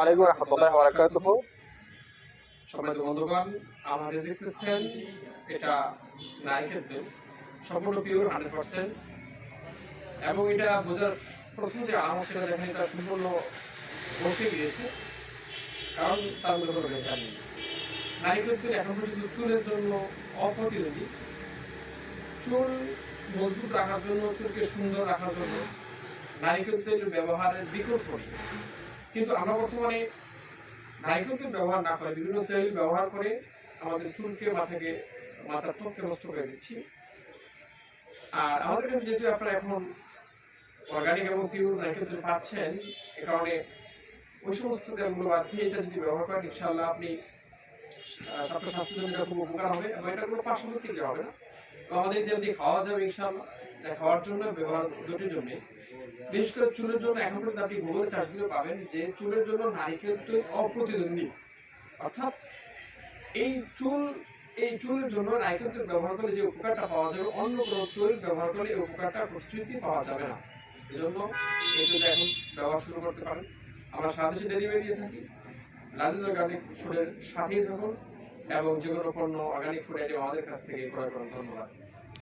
আলাইকুম রহমতুল্লাহ বারাকাতুহ। সম্মানিত বন্ধুগণ, আমাদের দেখতেছেন এটা নারিকেল তেল সম্পূর্ণ পিওর হান্ড্রেড পার্সেন্ট এবং এটা বোঝার প্রথম যে আলামত সেটা দেখেন, এটা সম্পূর্ণ বসে গিয়েছে, কারণ তার মধ্যে কোনো ভেজাল নেই। নারিকেল তেল এখন পর্যন্ত চুলের জন্য অপ্রতিরোধী। চুল মজবুত রাখার জন্য, চুলকে সুন্দর রাখার জন্য নারিকেল তেল ব্যবহারের বিকল্প নেই। কিন্তু আমরা বর্তমানে নারিকেল তেল ব্যবহার না করে, বিভিন্ন তেল ব্যবহার করে আমাদের চুলকে, মাথাকে, মাথার ত্বককে নষ্ট করে দিচ্ছি। আর আমাদের কাছে যেহেতু আপনারা এখন অর্গানিক এবং পিওর নারকেল তেল পাচ্ছেন, এ কারণে ওই সমস্ত তেলগুলো বাদ দিয়ে এটা যদি ব্যবহার করেন ইনশাল্লাহ আপনি আপনার স্বাস্থ্যের জন্য খুব উপকার হবে এবং এটা কোনো পার্শ্ব প্রতিক্রিয়া হবে না। আমাদের তেলটি খাওয়া যাবে ইনশাল্লাহ খাওয়ার জন্য ব্যবহার দুটির জন্য বিশেষ করে চুলের জন্য এখন পর্যন্ত আপনি গুগলে চার্জ দিলে পাবেন যে চুলের জন্য নারিকেল তেল অপ্রতিদ্বন্দ্বী। অর্থাৎ এই চুল, এই চুলের জন্য নারিকেল তেল ব্যবহার করলে যে উপকারটা পাওয়া যাবে, অন্য কোনো তেল ব্যবহার করলে এই উপকারটা প্রস্তুতি পাওয়া যাবে না। এজন্য এই তেলটা এখন ব্যবহার শুরু করতে পারেন। আমরা সারা দেশে ডেলিভারি দিয়ে থাকি। লাজিজ অর্গানিক ফুডের সাথেই থাকুন এবং যে কোনো পণ্য অর্গানিক ফুড আইটেম আমাদের কাছ থেকে ক্রয় করুন ধন্যবাদ।